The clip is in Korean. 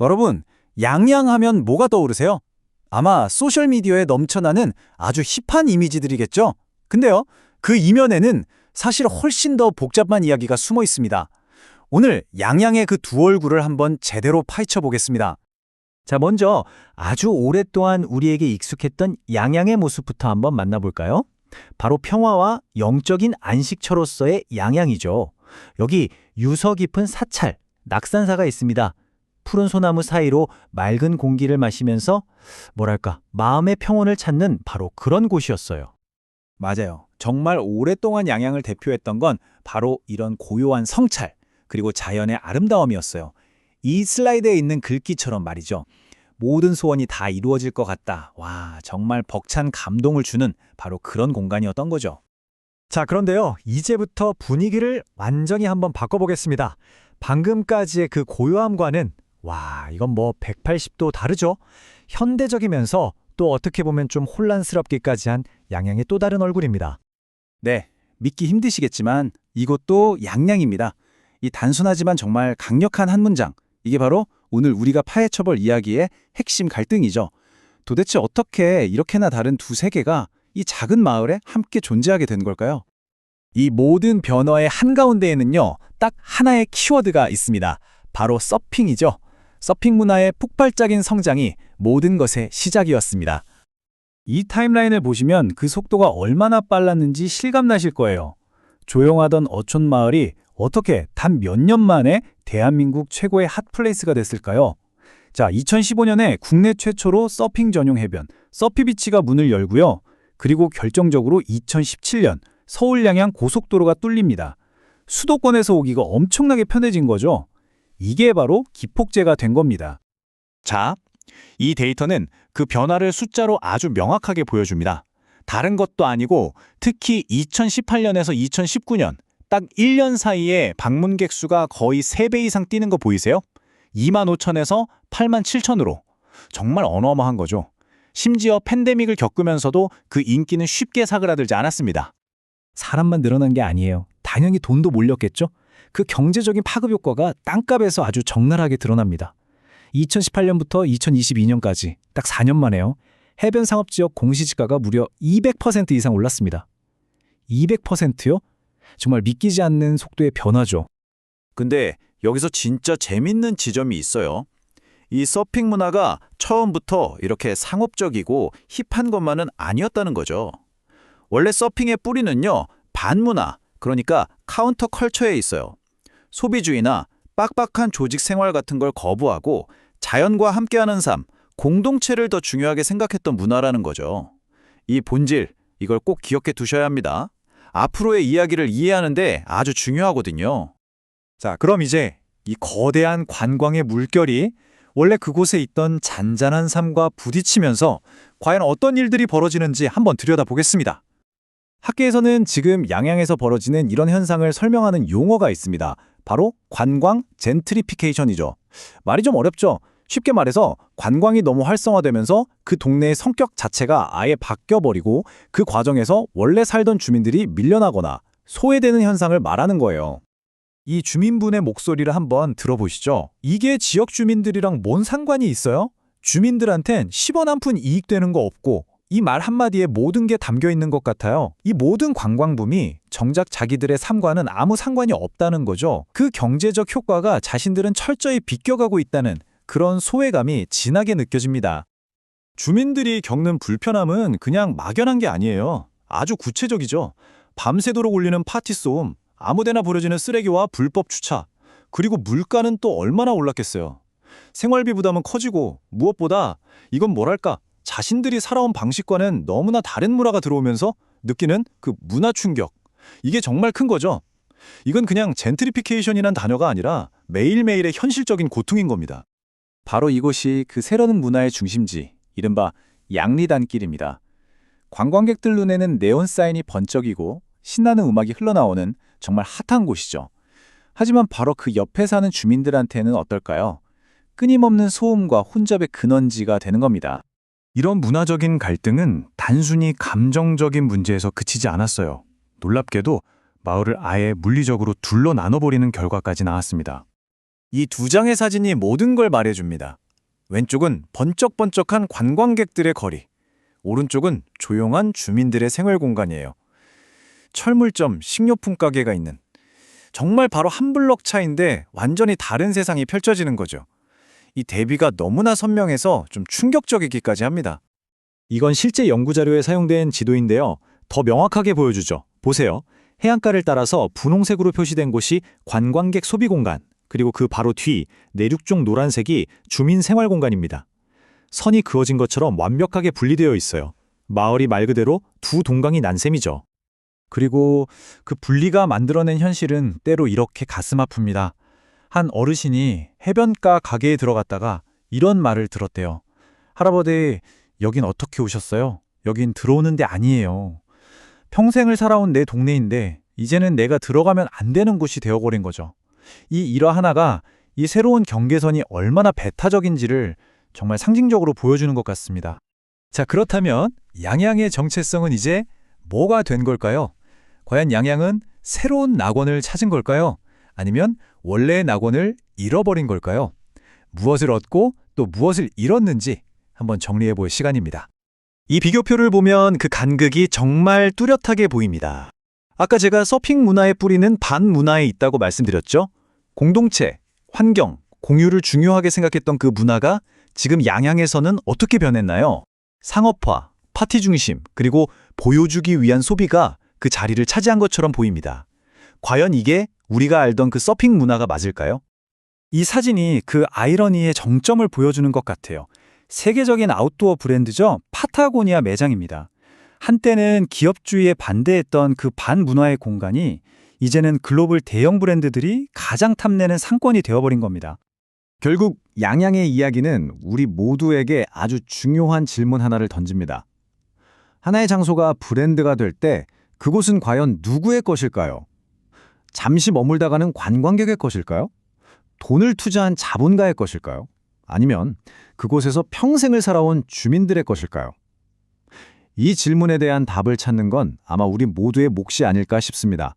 여러분, 양양하면 뭐가 떠오르세요? 아마 소셜미디어에 넘쳐나는 아주 힙한 이미지들이겠죠? 근데요, 그 이면에는 사실 훨씬 더 복잡한 이야기가 숨어 있습니다. 오늘 양양의 그 두 얼굴을 한번 제대로 파헤쳐 보겠습니다. 자, 먼저 아주 오랫동안 우리에게 익숙했던 양양의 모습부터 한번 만나볼까요? 바로 평화와 영적인 안식처로서의 양양이죠. 여기 유서 깊은 사찰, 낙산사가 있습니다. 푸른 소나무 사이로 맑은 공기를 마시면서 뭐랄까 마음의 평온을 찾는 바로 그런 곳이었어요. 맞아요. 정말 오랫동안 양양을 대표했던 건 바로 이런 고요한 성찰 그리고 자연의 아름다움이었어요. 이 슬라이드에 있는 글귀처럼 말이죠. 모든 소원이 다 이루어질 것 같다. 와, 정말 벅찬 감동을 주는 바로 그런 공간이었던 거죠. 자, 그런데요. 이제부터 분위기를 완전히 한번 바꿔보겠습니다. 방금까지의 그 고요함과는 와, 이건 뭐 180도 다르죠? 현대적이면서 또 어떻게 보면 좀 혼란스럽기까지 한 양양의 또 다른 얼굴입니다. 네, 믿기 힘드시겠지만 이것도 양양입니다. 이 단순하지만 정말 강력한 한 문장. 이게 바로 오늘 우리가 파헤쳐볼 이야기의 핵심 갈등이죠. 도대체 어떻게 이렇게나 다른 두 세계가 이 작은 마을에 함께 존재하게 된 걸까요? 이 모든 변화의 한가운데에는요, 딱 하나의 키워드가 있습니다. 바로 서핑이죠. 서핑 문화의 폭발적인 성장이 모든 것의 시작이었습니다. 이 타임라인을 보시면 그 속도가 얼마나 빨랐는지 실감나실 거예요. 조용하던 어촌 마을이 어떻게 단 몇 년 만에 대한민국 최고의 핫플레이스가 됐을까요? 자, 2015년에 국내 최초로 서핑 전용 해변 서피비치가 문을 열고요. 그리고 결정적으로 2017년 서울 양양 고속도로가 뚫립니다. 수도권에서 오기가 엄청나게 편해진 거죠. 이게 바로 기폭제가 된 겁니다. 자, 이 데이터는 그 변화를 숫자로 아주 명확하게 보여줍니다. 다른 것도 아니고 특히 2018년에서 2019년 딱 1년 사이에 방문객 수가 거의 3배 이상 뛰는 거 보이세요? 2만 5천에서 8만 7천으로. 정말 어마어마한 거죠. 심지어 팬데믹을 겪으면서도 그 인기는 쉽게 사그라들지 않았습니다. 사람만 늘어난 게 아니에요. 당연히 돈도 몰렸겠죠? 그 경제적인 파급 효과가 땅값에서 아주 적나라하게 드러납니다. 2018년부터 2022년까지 딱 4년 만에요. 해변 상업 지역 공시지가가 무려 200% 이상 올랐습니다. 200%요? 정말 믿기지 않는 속도의 변화죠. 근데 여기서 진짜 재밌는 지점이 있어요. 이 서핑 문화가 처음부터 이렇게 상업적이고 힙한 것만은 아니었다는 거죠. 원래 서핑의 뿌리는요, 반문화, 그러니까 카운터 컬처에 있어요. 소비주의나 빡빡한 조직 생활 같은 걸 거부하고 자연과 함께하는 삶, 공동체를 더 중요하게 생각했던 문화라는 거죠. 이 본질, 이걸 꼭 기억해 두셔야 합니다. 앞으로의 이야기를 이해하는데 아주 중요하거든요. 자, 그럼 이제 이 거대한 관광의 물결이 원래 그곳에 있던 잔잔한 삶과 부딪히면서 과연 어떤 일들이 벌어지는지 한번 들여다보겠습니다. 학계에서는 지금 양양에서 벌어지는 이런 현상을 설명하는 용어가 있습니다. 바로 관광 젠트리피케이션이죠. 말이 좀 어렵죠? 쉽게 말해서 관광이 너무 활성화되면서 그 동네의 성격 자체가 아예 바뀌어버리고 그 과정에서 원래 살던 주민들이 밀려나거나 소외되는 현상을 말하는 거예요. 이 주민분의 목소리를 한번 들어보시죠. 이게 지역 주민들이랑 뭔 상관이 있어요? 주민들한텐 10원 한 푼 이익되는 거 없고 이 말 한마디에 모든 게 담겨 있는 것 같아요. 이 모든 관광붐이 정작 자기들의 삶과는 아무 상관이 없다는 거죠. 그 경제적 효과가 자신들은 철저히 비껴가고 있다는 그런 소외감이 진하게 느껴집니다. 주민들이 겪는 불편함은 그냥 막연한 게 아니에요. 아주 구체적이죠. 밤새도록 울리는 파티 소음, 아무데나 버려지는 쓰레기와 불법 주차, 그리고 물가는 또 얼마나 올랐겠어요. 생활비 부담은 커지고 무엇보다 이건 뭐랄까 자신들이 살아온 방식과는 너무나 다른 문화가 들어오면서 느끼는 그 문화 충격. 이게 정말 큰 거죠. 이건 그냥 젠트리피케이션이란 단어가 아니라 매일매일의 현실적인 고통인 겁니다. 바로 이곳이 그 새로운 문화의 중심지, 이른바 양리단길입니다. 관광객들 눈에는 네온 사인이 번쩍이고 신나는 음악이 흘러나오는 정말 핫한 곳이죠. 하지만 바로 그 옆에 사는 주민들한테는 어떨까요? 끊임없는 소음과 혼잡의 근원지가 되는 겁니다. 이런 문화적인 갈등은 단순히 감정적인 문제에서 그치지 않았어요. 놀랍게도 마을을 아예 물리적으로 둘로 나눠버리는 결과까지 나왔습니다. 이 두 장의 사진이 모든 걸 말해줍니다. 왼쪽은 번쩍번쩍한 관광객들의 거리, 오른쪽은 조용한 주민들의 생활 공간이에요. 철물점, 식료품 가게가 있는 정말 바로 한 블럭 차인데 완전히 다른 세상이 펼쳐지는 거죠. 이 대비가 너무나 선명해서 좀 충격적이기까지 합니다. 이건 실제 연구 자료에 사용된 지도인데요. 더 명확하게 보여주죠. 보세요. 해안가를 따라서 분홍색으로 표시된 곳이 관광객 소비 공간, 그리고 그 바로 뒤 내륙 쪽 노란색이 주민 생활 공간입니다. 선이 그어진 것처럼 완벽하게 분리되어 있어요. 마을이 말 그대로 두 동강이 난 셈이죠. 그리고 그 분리가 만들어낸 현실은 때로 이렇게 가슴 아픕니다. 한 어르신이 해변가 가게에 들어갔다가 이런 말을 들었대요. 할아버지, 여긴 어떻게 오셨어요? 여긴 들어오는 데 아니에요. 평생을 살아온 내 동네인데 이제는 내가 들어가면 안 되는 곳이 되어버린 거죠. 이 일화 하나가 이 새로운 경계선이 얼마나 배타적인지를 정말 상징적으로 보여주는 것 같습니다. 자, 그렇다면 양양의 정체성은 이제 뭐가 된 걸까요? 과연 양양은 새로운 낙원을 찾은 걸까요? 아니면 원래의 낙원을 잃어버린 걸까요? 무엇을 얻고 또 무엇을 잃었는지 한번 정리해 볼 시간입니다. 이 비교표를 보면 그 간극이 정말 뚜렷하게 보입니다. 아까 제가 서핑 문화의 뿌리는 반 문화에 있다고 말씀드렸죠? 공동체, 환경, 공유를 중요하게 생각했던 그 문화가 지금 양양에서는 어떻게 변했나요? 상업화, 파티 중심, 그리고 보여주기 위한 소비가 그 자리를 차지한 것처럼 보입니다. 과연 이게 우리가 알던 그 서핑 문화가 맞을까요? 이 사진이 그 아이러니의 정점을 보여주는 것 같아요. 세계적인 아웃도어 브랜드죠. 파타고니아 매장입니다. 한때는 기업주의에 반대했던 그 반문화의 공간이 이제는 글로벌 대형 브랜드들이 가장 탐내는 상권이 되어버린 겁니다. 결국 양양의 이야기는 우리 모두에게 아주 중요한 질문 하나를 던집니다. 하나의 장소가 브랜드가 될 때 그곳은 과연 누구의 것일까요? 잠시 머물다가는 관광객의 것일까요? 돈을 투자한 자본가의 것일까요? 아니면 그곳에서 평생을 살아온 주민들의 것일까요? 이 질문에 대한 답을 찾는 건 아마 우리 모두의 몫이 아닐까 싶습니다.